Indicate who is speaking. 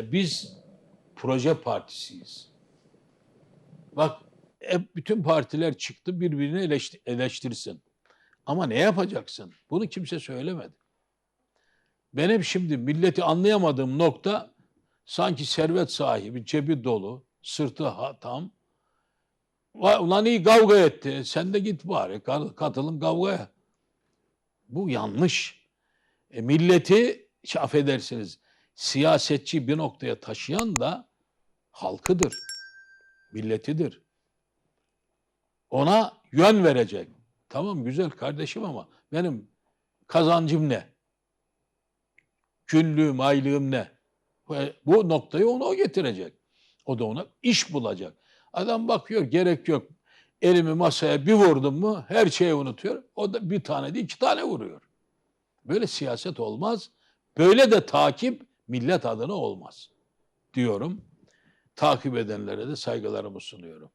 Speaker 1: E biz proje partisiyiz. Bak hep bütün partiler çıktı birbirini eleşti- eleştirsin. Ama ne yapacaksın? Bunu kimse söylemedi. Benim şimdi milleti anlayamadığım nokta sanki servet sahibi, cebi dolu, sırtı tam. Ulan iyi kavga etti. Sen de git bari ka- katılın kavgaya. Bu yanlış. E, milleti şey, affedersiniz siyasetçi bir noktaya taşıyan da halkıdır. Milletidir. Ona yön verecek. Tamam güzel kardeşim ama benim kazancım ne? Günlüğüm, aylığım ne? Bu noktayı ona o getirecek. O da ona iş bulacak. Adam bakıyor gerek yok. Elimi masaya bir vurdum mu her şeyi unutuyor. O da bir tane değil iki tane vuruyor. Böyle siyaset olmaz. Böyle de takip millet adına olmaz diyorum. Takip edenlere de saygılarımı sunuyorum.